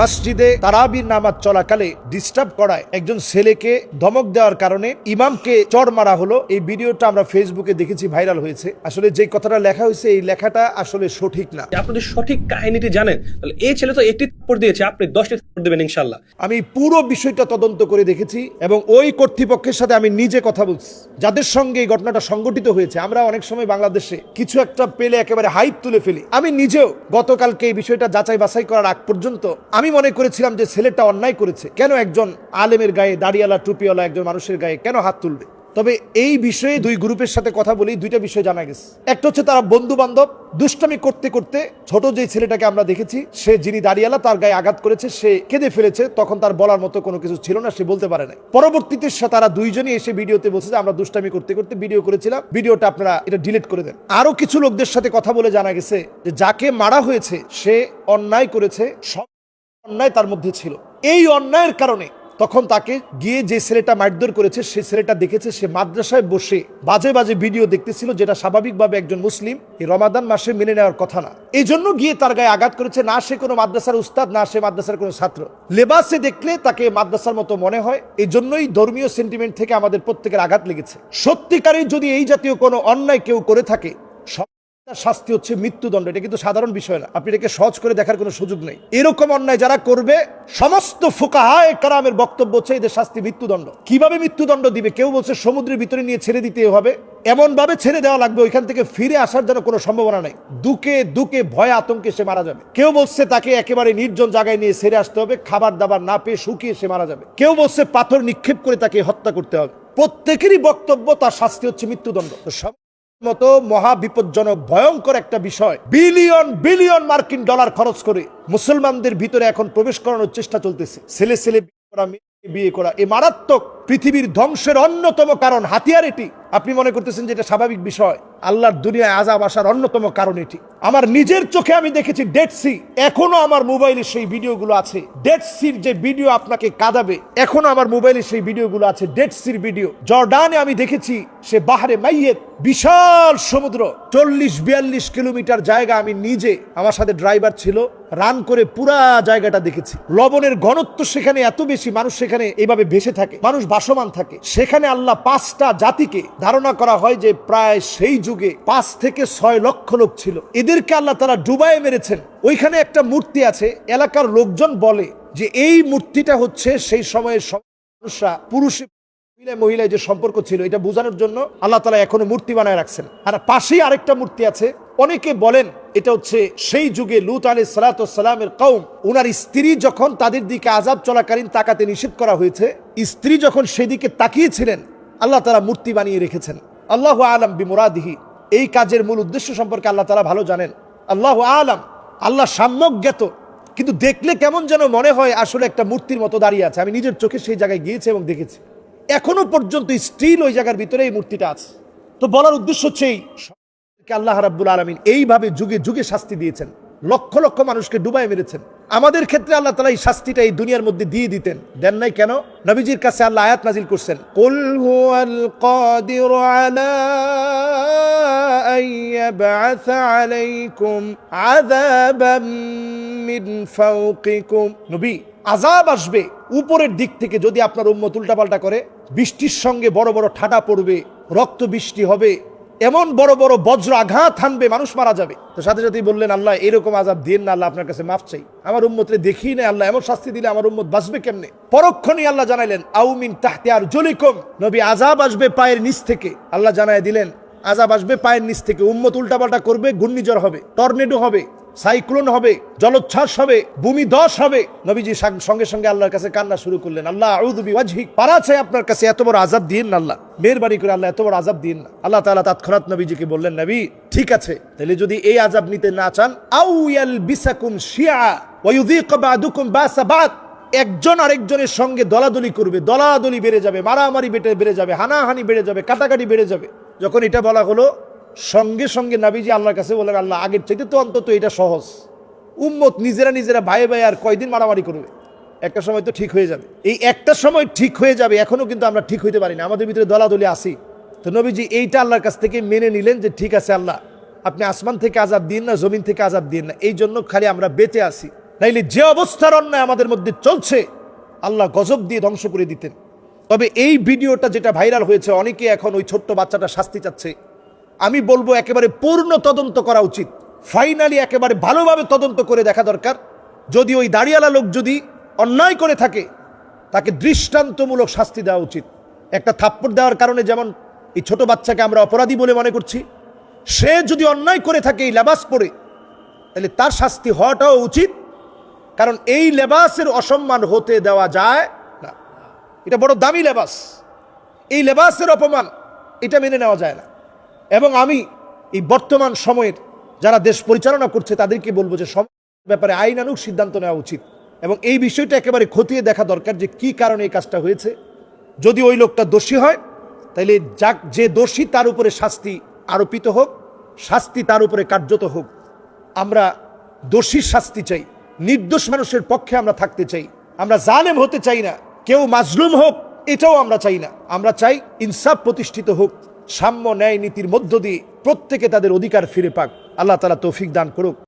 মসজিদে তারাবির নামাজ চলাকালে ডিস্টার্ব করায় একজন ছেলেকে ধমক দেওয়ার কারণে ইমামকে চড় মারা হলো। এই ভিডিওটা আমরা ফেসবুকে দেখেছি ভাইরাল হয়েছে। আসলে যে কথাটা লেখা হয়েছে এই লেখাটা আসলে সঠিক না। আপনাদের সঠিক কাহিনীটি জানেন তাহলে এই ছেলে তো একটি থাপ্পড় দিয়েছে আপনি দশটি থাপ্পড় দেবেন ইনশাল্লাহ আমি পুরো বিষয়টা তদন্ত করে দেখেছি এবং ওই কর্তৃপক্ষের সাথে আমি নিজে কথা বলছি। যাদের সঙ্গে এই ঘটনাটা সংগঠিত হয়েছে আমরা অনেক সময় বাংলাদেশে কিছু একটা পেলে একেবারে হাইপ তুলে ফেলি। আমি নিজেও গতকালকে এই বিষয়টা যাচাই বাছাই করার আগ পর্যন্ত আমি মনে করেছিলাম যে ছেলেটা অন্যায় করেছে। কেন একজন আলেমের গায়ে দাড়িওয়ালা, টুপিওয়ালা একজন মানুষের গায়ে কেন হাত তুলবে? তবে এই বিষয়ে দুই গ্রুপের সাথে কথা বলি, দুইটা বিষয় জানা গেছে। একটা হচ্ছে তারা বন্ধু বান্ধব দুষ্টামি করতে করতে ছোট যে ছেলেটাকে আমরা দেখেছি, সে যিনি দাঁড়িয়ালা তার গায়ে আঘাত করেছে, সে কেঁদে ফেলেছে, তখন তার বলার মতো কোনো কিছু ছিল না, সে বলতে পারে নাই। পরবর্তীতে তারা দুইজনই এসে ভিডিওতে বলছে যে, আমরা দুষ্টামি করতে করতে ভিডিও করেছিলাম, ভিডিওটা আপনারা এটা ডিলিট করে দেন। আরও কিছু লোকদের সাথে কথা বলে জানা গেছে যে, যাকে মারা হয়েছে, সে অন্যায় করেছে, সব অন্যায় তার মধ্যে ছিল। এই অন্যায়ের কারণে তখন তাকে গিয়ে যে ছেলেটা মারধর করেছে, সে ছেলেটা দেখেছে, সে মাদ্রাসায় বসে বাজে বাজে ভিডিও দেখতেছিল যেটা স্বাভাবিকভাবে একজন মুসলিম এই রমাদান মাসে মেনে নেওয়ার কথা না। এই জন্য গিয়ে তার গায়ে আঘাত করেছে, না সে কোনো মাদ্রাসার উস্তাদ, না সে মাদ্রাসার কোনো ছাত্র। লেবাসে দেখলে তাকে মাদ্রাসার মতো মনে হয় এই জন্যই ধর্মীয় সেন্টিমেন্ট থেকে আমাদের প্রত্যেকের আঘাত লেগেছে। সত্যিকারই যদি এই জাতীয় কোনো অন্যায় কেউ করে থাকে তার শাস্তি হচ্ছে মৃত্যুদণ্ড। এটা কিন্তু সাধারণ বিষয় না। আপনি এটাকে সহজ করে দেখার কোনো সুযোগ নেই। এরকম অন্যায় যারা করবে, সমস্ত ফুকাহায় কারামের বক্তব্য হচ্ছে এদের শাস্তি মৃত্যুদণ্ড। কীভাবে মৃত্যুদণ্ড দিবে? কেউ বলছে সমুদ্রের ভিতরে নিয়ে ছেড়ে দিতে হবে। এমন ভাবে ছেড়ে দেওয়া লাগবে, ওইখান থেকে ফিরে আসার যেন কোনো সম্ভাবনা নেই। দুকে দুকে ভয় আতঙ্কে সে মারা যাবে। কেউ বলছে তাকে একেবারে নির্জন জায়গায় নিয়ে ছেড়ে আসতে হবে, খাবার দাবার না পেয়ে শুকিয়ে সে মারা যাবে। কেউ বলছে পাথর নিক্ষেপ করে তাকে হত্যা করতে হবে। প্রত্যেকেরই বক্তব্য তার শাস্তি হচ্ছে মৃত্যুদণ্ড। সব মতো মহা বিপজ্জনক ভয়ঙ্কর একটা বিষয়। বিলিয়ন বিলিয়ন মার্কিন ডলার খরচ করে মুসলমানদের ভিতরে এখন প্রবেশ করানোর চেষ্টা চলতেছে। ছেলে ছেলে বিয়ে করা এই মারাত্মক পৃথিবীর ধ্বংসের অন্যতম কারণ, হাতিয়ার এটি। আপনি মনে করতেছেন যে এটা স্বাভাবিক বিষয়? আল্লাহর দুনিয়ায় আজাব আসার অন্যতম কারণ এটি। আমার নিজের চোখে আমি দেখেছি ডেড সি এখনও আমার মোবাইলে সেই ভিডিওগুলো আছে। ডেড সির যে ভিডিও আপনাকে কাঁদাবে, এখনও আমার মোবাইলে সেই ভিডিওগুলো আছে। ডেড সির ভিডিও। জর্ডানে আমি দেখেছি সে বাহারে মাইয়েত, বিশাল সমুদ্র চল্লিশ বিয়াল্লিশ কিলোমিটার জায়গা আমি নিজে, আমার সাথে ড্রাইভার ছিল, রান করে পুরা জায়গাটা দেখেছি। লবণের ঘনত্ব সেখানে এত বেশি, মানুষ সেখানে এইভাবে ভেসে থাকে, মানুষ বাসমান থাকে। সেখানে আল্লাহ পাঁচটা জাতিকে ধারণা করা হয় যে প্রায় সেই যুগে পাঁচ থেকে ছয় লক্ষ লোক ছিল। এদেরকে আল্লাহ তারা ডুবাই মেরেছেন। ওইখানে একটা মূর্তি আছে, এলাকার লোকজন বলে যে এই মূর্তিটা হচ্ছে সেই সময়ের মানুষরা পুরুষে মহিলায় মহিলায় যে সম্পর্ক ছিল, এটা বোঝানোর জন্য আল্লাহ তালা এখনও মূর্তি বানায় রাখছেন। আর পাশেই আরেকটা মূর্তি আছে। অনেকে বলেন, এটা হচ্ছে সেই যুগে লুত আলী সালাতামের কৌম ওনার স্ত্রী যখন তাদের দিকে আজাব চলাকালীন তাকাতে নিষেধ করা হয়েছে, স্ত্রী যখন সেদিকে তাকিয়েছিলেন, আল্লাহ তালা মূর্তি বানিয়ে রেখেছেন। আল্লাহ আলম বিমুরাদিহি। এই কাজের মূল উদ্দেশ্য সম্পর্কে আল্লাহ তালা ভালো জানেন। আল্লাহ আলম, আল্লাহ সাম্যক জ্ঞাত কিন্তু দেখলে কেমন যেন মনে হয়, আসলে একটা মূর্তির মতো দাঁড়িয়ে আছে। আমি নিজের চোখে সেই জায়গায় গিয়েছি এবং দেখেছি। এখনও পর্যন্ত স্টিল ওই জায়গার ভিতরে এই মূর্তিটা আছে। তো বলার উদ্দেশ্য হচ্ছে এই আল্লাহ রাব্বুল আলমিন এইভাবে যুগে যুগে শাস্তি দিয়েছেন। লক্ষ লক্ষ মানুষকে ডুবাই মেরেছেন। আমাদের ক্ষেত্রে আল্লাহ তালা এই শাস্তিটা এই দুনিয়ার মধ্যে দিয়ে দিতেন। দেন নাই কেন? নবীজির কাছে আল্লাহ আয়াত নাজিল করছেন আলাইকুম মিন নবী আজাব আসবে উপরের দিক থেকে যদি আপনার উম্মত উল্টাপাল্টা করে, বৃষ্টির সঙ্গে বড় বড় ঠাডা পড়বে, রক্ত বৃষ্টি হবে, এমন বড় বড় বজ্র আঘাত হানবে, মানুষ মারা যাবে। তো সাথে সাথেই বললেন, আল্লাহ, এরকম আজাব দিন না, আল্লাহ আপনার কাছে মাফ চাই। আমার উম্মতরে দেখি না আল্লাহ এমন শাস্তি দিলে আমার উম্মত বাঁচবে কেমনে? পরক্ষণই আল্লাহ জানাইলেন আউমিন তাহতে আর জলিকম নবী আজাব আসবে পায়ের নিচ থেকে। আল্লাহ জানায় দিলেন আজাব আসবে পায়ের নিচ থেকে। উম্মত উল্টাপাল্টা করবে, ঘূর্ণিঝড় হবে, টর্নেডো হবে। সাইক্লোন হবে, জলোচ্ছ্বাস হবে, ভূমি দশ হবে। নবীজি সঙ্গে সঙ্গে আল্লাহর কাছে কান্না শুরু করলেন, আল্লাহ আউদুবি পারা চাই আপনার কাছে, এত বড় আজাব দিন না আল্লাহ, মেহরবানি করে আল্লাহ, এত বড় আজাব দিন আল্লাহ তাআলা তৎক্ষণাৎ নবীজিকে বললেন, নবী, ঠিক আছে, তাহলে যদি এই আজাব নিতে না চান, আউ ইয়ালবিসাকুম শিয়া একজন আরেকজনের সঙ্গে দলাদলি করবে, দলাদলি বেড়ে যাবে, মারামারি বেটে, বেড়ে যাবে, হানাহানি বেড়ে যাবে, কাটাকাটি বেড়ে যাবে। যখন এটা বলা হলো সঙ্গে সঙ্গে নাবিজি আল্লাহর কাছে বললেন, আল্লাহ, আগের চাইতে তো অন্তত এটা সহজ। উম্মত নিজেরা নিজেরা ভাই ভাই আর কয়দিন মারামারি করবে? একটা সময় তো ঠিক হয়ে যাবে। এই একটা সময় ঠিক হয়ে যাবে এখনও কিন্তু আমরা ঠিক হইতে পারি না। আমাদের ভিতরে দলাদলি আসি তো নবীজি এইটা আল্লাহর কাছ থেকে মেনে নিলেন যে, ঠিক আছে আল্লাহ, আপনি আসমান থেকে আজাব দিন না, জমিন থেকে আজাব দিন না। এই জন্য খালি আমরা বেঁচে আসি নাইলে যে অবস্থার অন্যায় আমাদের মধ্যে চলছে, আল্লাহ গজব দিয়ে ধ্বংস করে দিতেন। তবে এই ভিডিওটা যেটা ভাইরাল হয়েছে, অনেকে এখন ওই ছোট্ট বাচ্চাটা শাস্তি চাচ্ছে। আমি বলব একেবারে পূর্ণ তদন্ত করা উচিত। ফাইনালি একেবারে ভালোভাবে তদন্ত করে দেখা দরকার। যদি ওই দাঁড়িয়ালা লোক যদি অন্যায় করে থাকে, তাকে দৃষ্টান্তমূলক শাস্তি দেওয়া উচিত। একটা থাপ্পড় দেওয়ার কারণে যেমন এই ছোট বাচ্চাকে আমরা অপরাধী বলে মনে করছি, সে যদি অন্যায় করে থাকে এই লেবাস পরে, তাহলে তার শাস্তি হওয়াটাও উচিত। কারণ এই লেবাসের অসম্মান হতে দেওয়া যায় না। এটা বড় দামি লেবাস। এই লেবাসের অপমান, এটা মেনে নেওয়া যায় না। এবং আমি এই বর্তমান সময়ের যারা দেশ পরিচালনা করছে, তাদেরকে বলব যে সব ব্যাপারে আইনানুক সিদ্ধান্ত নেওয়া উচিত। এবং এই বিষয়টা একেবারে খতিয়ে দেখা দরকার যে কি কারণে এই কাজটা হয়েছে। যদি ওই লোকটা দোষী হয় তাহলে যাক, যে দোষী তার উপরে শাস্তি আরোপিত হোক, শাস্তি তার উপরে কার্যত হোক। আমরা দোষীর শাস্তি চাই, নির্দোষ মানুষের পক্ষে আমরা থাকতে চাই। আমরা জালেম হতে চাই না, কেউ মাজলুম হোক, এটাও আমরা চাই না। আমরা চাই ইনসাফ প্রতিষ্ঠিত হোক। সাম্য ন্যায় নীতির মধ্য দিয়ে প্রত্যেকে তাদের অধিকার ফিরে পাক। আল্লাহ তালা তৌফিক দান করুক।